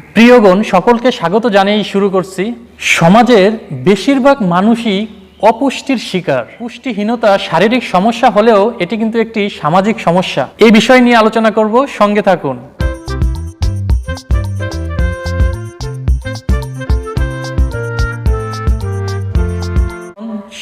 প্রিয়গণ, সকলকে স্বাগত জানিয়েই শুরু করছি। সমাজের বেশিরভাগ মানুষই অপুষ্টির শিকার। পুষ্টিহীনতা, শারীরিক সমস্যা হলেও এটি কিন্তু একটি সামাজিক সমস্যা। এই বিষয় নিয়ে আলোচনা করব। সঙ্গে থাকুন।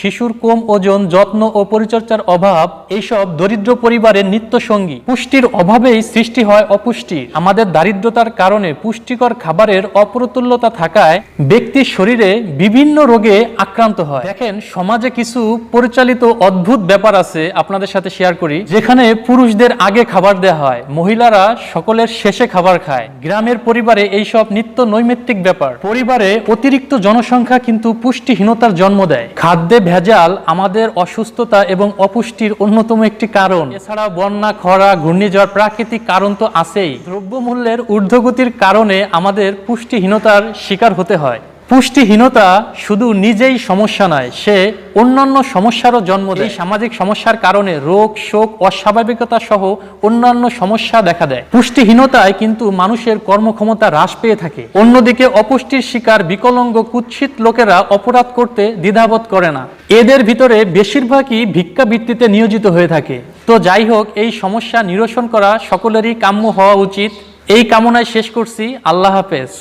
শিশুর কম ওজন, যত্ন ও পরিচর্যার অভাব এইসব দরিদ্র পরিবারের নিত্য সঙ্গী পুষ্টির অভাবেই সৃষ্টি হয় অপুষ্টি। আমাদের দারিদ্রতার কারণে পুষ্টিকর খাবারের অপ্রতুল্যতা থাকায় ব্যক্তির শরীরে বিভিন্ন রোগে আক্রান্ত হয়। দেখেন, সমাজে কিছু পরিচালিত অদ্ভুত ব্যাপার আছে আপনাদের সাথে শেয়ার করি। যেখানে পুরুষদের আগে খাবার দেওয়া হয়, মহিলারা সকলের শেষে খাবার খায়। গ্রামের পরিবারে এইসব নিত্য নৈমিত্তিক ব্যাপার। পরিবারে অতিরিক্ত জনসংখ্যা কিন্তু পুষ্টিহীনতার জন্ম দেয়। খাদ্যে ভেজাল আমাদের অসুস্থতা এবং অপুষ্টির অন্যতম একটি কারণ। এছাড়া বন্যা, খরা, ঘূর্ণিঝড় প্রাকৃতিক কারণ তো আছেই। দ্রব্যমূল্যের ঊর্ধ্বগতির কারণে আমাদের পুষ্টিহীনতার শিকার হতে হয়। পুষ্টিহীনতা শুধু নিজেই সমস্যা নয় সে অন্যান্য সমস্যারও জন্ম দেয়। সামাজিক সমস্যার কারণে রোগ শোক অস্বাভাবিকতা সহ অন্যান্য সমস্যা দেখা দেয়। পুষ্টিহীনতায় কিন্তু মানুষের কর্মক্ষমতা হ্রাস পেয়ে থাকে। অন্যদিকে অপুষ্টির শিকার বিকলঙ্গ কুৎসিত লোকেরা অপরাধ করতে দ্বিধাবোধ করে না। এদের ভিতরে বেশিরভাগই ভিক্ষাবৃত্তিতে নিয়োজিত হয়ে থাকে। তো যাই হোক এই সমস্যা নিরসন করা সকলেরই কাম্য হওয়া উচিত। এই কামনায় শেষ করছি। আল্লাহ হাফেজ।